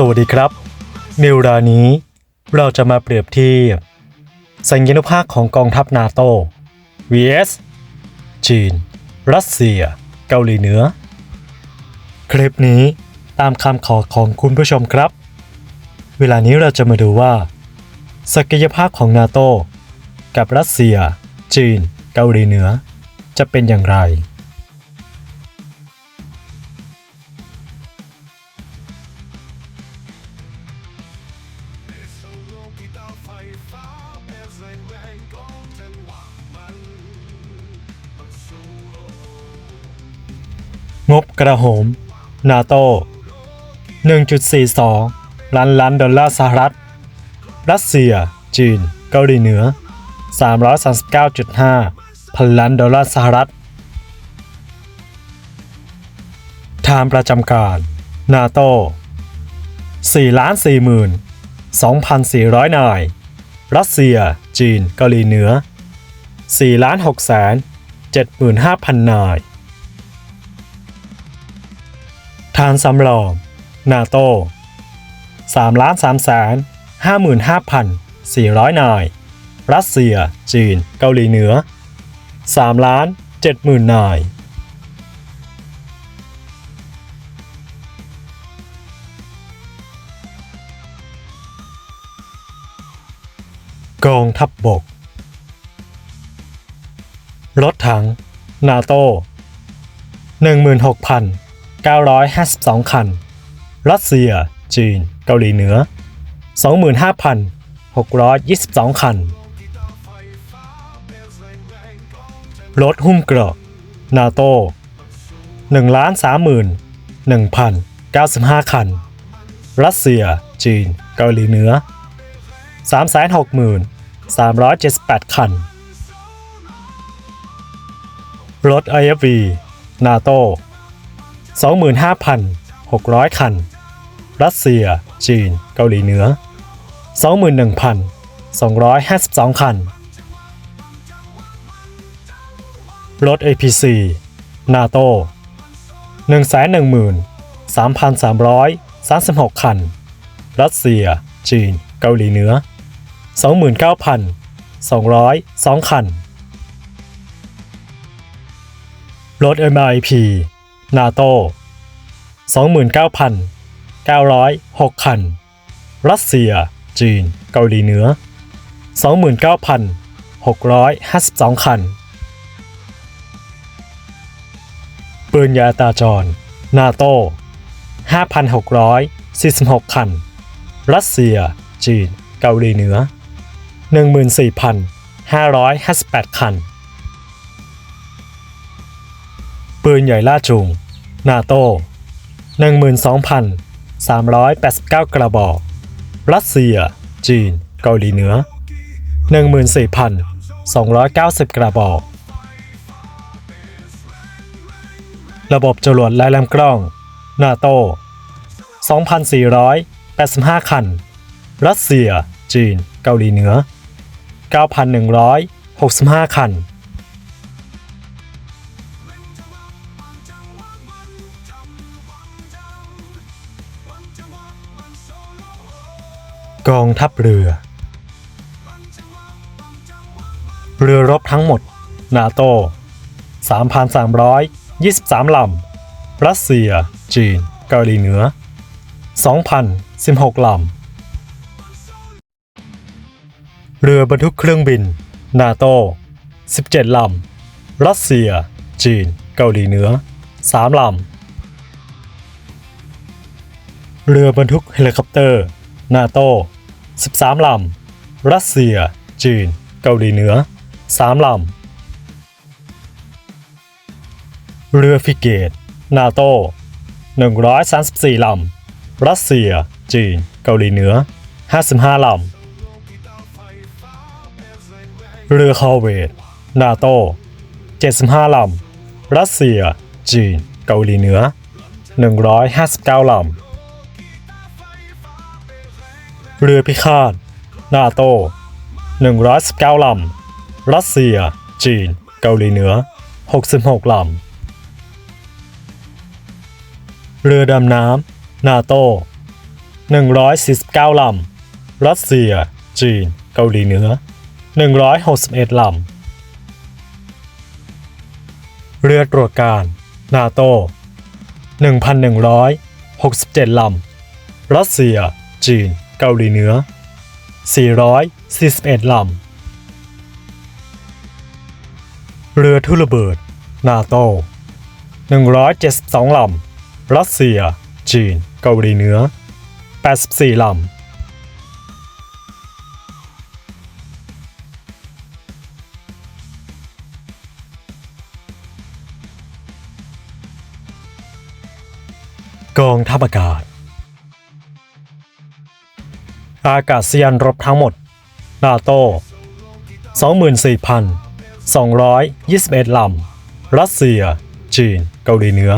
สวัสดีครับในเวลานี้เราจะมาเปรียบเทียบสัญญานุภาพของกองทัพนาโต vs จีน รัสเซีย เกาหลีเหนือ คลิปนี้ตามคำขอของคุณผู้ชมครับ เวลานี้เราจะมาดูว่า ศักยภาพของนาโตกับรัสเซีย จีน เกาหลีเหนือ จะเป็นอย่างไร งบกระโหม นาโต1.42 ล้านล้านดอลลาร์สหรัฐ รัสเซีย จีน เกาหลีเหนือ 339.5 พันล้านดอลลาร์สหรัฐทามประจำการ นาโต4ล้าน4หมื่น2,400 นาย รัสเซีย จีน เกาหลีเหนือ4ล้าน6แสน75,000 นาย ทานสำรอง นาโต้3ล้าน3แสน55,400นาย รัสเซีย จีน เกาหลีเหนือ3ล้าน70,000นาย กองทัพบบก รถถัง นาโต 952 คัน รัสเซีย จีน เกาหลีเหนือ 25,622 คัน รถหุ้มเกราะ นาโต้1,31,095 คัน รัสเซีย จีน เกาหลีเหนือ 360,378 คัน รถ IFV นาโต้ 25,600 คัน รัสเซีย จีน เกาหลีเหนือ 21,252 คัน รถ APC นาโต113,336 คัน รัสเซีย จีน เกาหลีเหนือ 29,202 คัน รถ MIP นาโต 29,906 คัน รัสเซีย จีน เกาหลีเหนือ 29,652 คัน ปืนยาตาจร นาโต 5,646 คัน รัสเซีย จีน เกาหลีเหนือ 14,558 คัน ปืนใหญ่ล่าจูง นาโต้12,389 กระบอก รัสเซีย จีน เกาหลีเหนือ 14,290 กระบอก ระบบจรวดและลำกล้อง นาโต้2,485 คัน รัสเซีย จีน เกาหลีเหนือ 9,165 คัน กองทัพเรือ เรือรบทั้งหมด นาโต 3,323 ลำ รัสเซีย จีน เกาหลีเหนือ 2,016 ลำ เรือบรรทุกเครื่องบิน นาโต 17 ลำ รัสเซีย จีน เกาหลีเหนือ 3 ลำเรือบรรทุกเฮลิคอปเตอร์ นาโต 13 ลำ รัสเซีย จีน เกาหลีเหนือ 3 ลำ เรือฟิเกต นาโต 134 ลำ รัสเซีย จีน เกาหลีเหนือ 55 ลำ เรือคอเวต นาโต 75 ลำ รัสเซีย จีน เกาหลีเหนือ 159 ลำ เรือพิฆาต นาโต119ลำ รัสเซีย จีน เกาหลีเหนือ 66ลำ เรือดำน้ำ นาโต149ลำ รัสเซีย จีน เกาหลีเหนือ 161ลำ เรือตรวจการ นาโต1,167ลำ รัสเซีย จีน เกาหลีเหนือ 441 ลำ เรือทุระเบิด นาโต 172 ลำ รัสเซีย จีน เกาหลีเหนือ 84 ลำกองทัพอากาศ อากาศยานรบทั้งหมด นาโต 24,221 ลำ รัสเซีย จีน เกาหลีเหนือ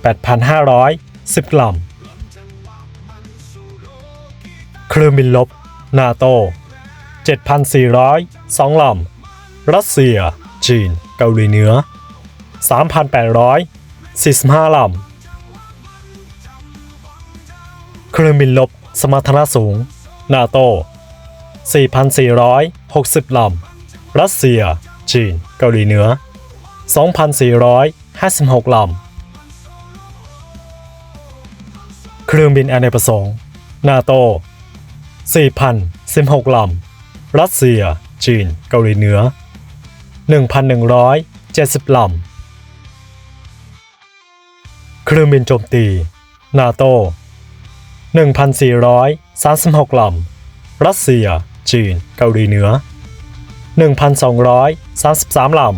8,510 ลำ เครื่องบินลบ นาโต 7,402 ลำ รัสเซีย จีน เกาหลีเหนือ 3,845 ลำ เครื่องบินลบสมรรถนะสูง นาโต 4,460 ลำ รัสเซีย จีน เกาหลีเหนือ 2,456 ลำ เครื่องบินอเนกประสงค์ นาโต 4,016 ลำ รัสเซีย จีน เกาหลีเหนือ 1,170 ลำ เครื่องบินโจมตี นาโต 1,400 36 ลำ รัสเซีย จีน เกาหลีเหนือ 1,233 ลำ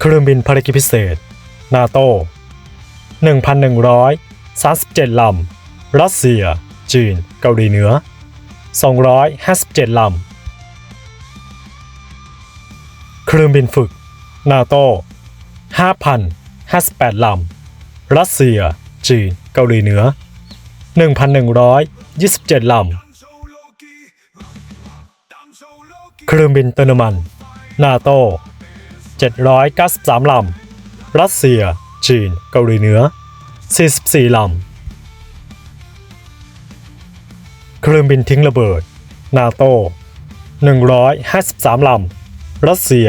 เครื่องบินภารกิจพิเศษ นาโต 1,137 ลำ รัสเซีย จีน เกาหลีเหนือ 257 ลำ เครื่องบินฝึก นาโต 5,058 ลำ รัสเซีย จีน เกาหลีเหนือ 1,127 ลำ เครื่องบินเติมน้ำมัน นาโต 793 ลำ รัสเซีย จีน เกาหลีเหนือ 44 ลำ เครื่องบินทิ้งระเบิด นาโต 153 ลำ รัสเซีย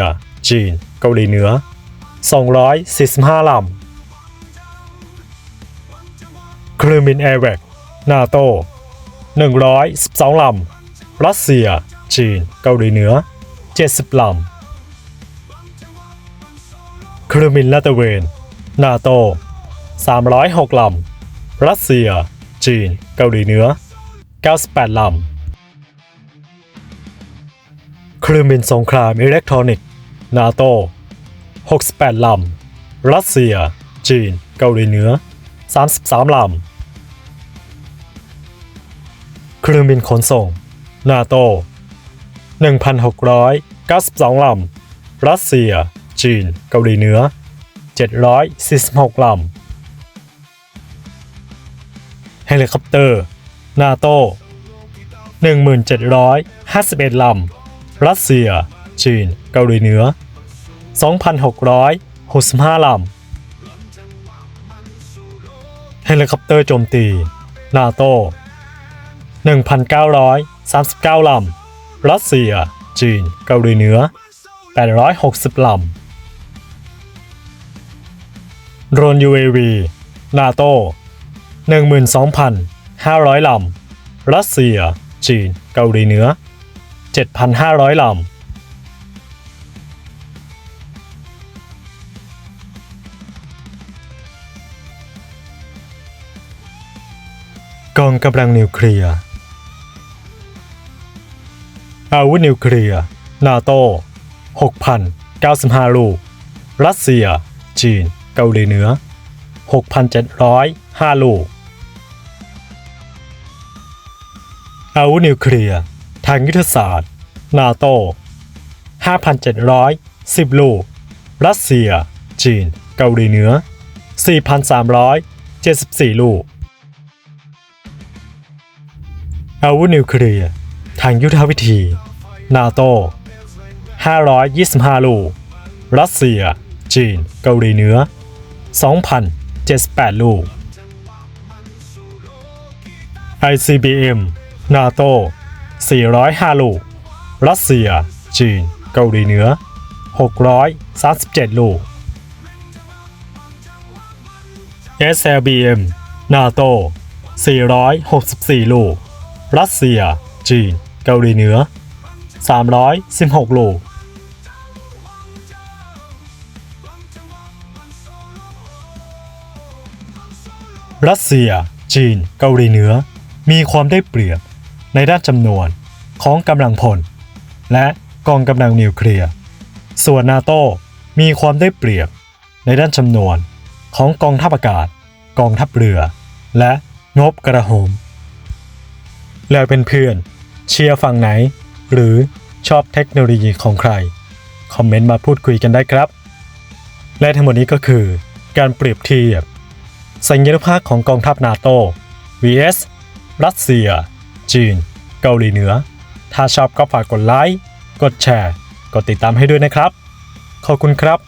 จีน เกาหลีเหนือ 245 ลำ เครื่องบินแอร์แบ็ก นาโต 112 ลำ รัสเซีย จีน เกาหลีเหนือ 70 ลำเครือมินลาตะเวน นาโต 306 ลำ รัสเซีย จีน เกาหลีเหนือ 98 ลำเครือมินสงครามอิเล็กทรอนิกส์ นาโต 68 ลำ รัสเซีย จีน เกาหลีเหนือ 33 ลำ เครื่องบินขนส่ง นาโต 1,692 ลำ รัสเซีย จีน เกาหลีเหนือ 746 ลำ เฮลิคอปเตอร์ นาโต 1,751 ลำ รัสเซีย จีน เกาหลีเหนือ 2,665 ลำ เฮลิคอปเตอร์โจมตี นาโต 1,939 ลำ รัสเซีย จีน เกาหลีเหนือ 860 ลำ โดรน UAV นาโต12,500 ลำ รัสเซีย จีน เกาหลีเหนือ 7,500 ลำกองกำลังนิวเคลียร์ อาวุธนิวเคลียร์ นาโต6,095 ลูก รัสเซีย จีน เกาหลีเหนือ 6,705 ลูก อาวุธนิวเคลียร์ ทางยุทธศาสตร์ นาโต5,710 ลูก รัสเซีย จีน เกาหลีเหนือ 4,374 ลูก อาวุธนิวเคลียร์ ทางยุทธวิธี นาโต 525 ลูก รัสเซีย จีน เกาหลีเหนือ 2,078 ลูก ICBM NATO 405 ลูก รัสเซีย จีน เกาหลีเหนือ 637 ลูก SLBM NATO 464 ลูก รัสเซีย จีน เกาหลีเหนือ 316ลูกรัสเซีย จีน เกาหลีเหนือ มีความได้เปรียบในด้านจำนวนของกำลังพล และกองกำลังนิวเคลียร์ ส่วนนาโตมีความได้เปรียบในด้านจำนวนของกองทัพอากาศ กองทัพเรือ และงบกระโหม แล้วเป็นเพื่อน เชียร์ฝั่งไหน หรือชอบเทคโนโลยีของใคร คอมเมนต์มาพูดคุยกันได้ครับ และทั้งหมดนี้ก็คือการเปรียบเทียบ สัญญานุภาพของกองทัพนาโต vs รัสเซีย จีน เกาหลีเหนือ ถ้าชอบก็ฝากกดไลค์ กดแชร์ กดติดตามให้ด้วยนะครับ ขอบคุณครับ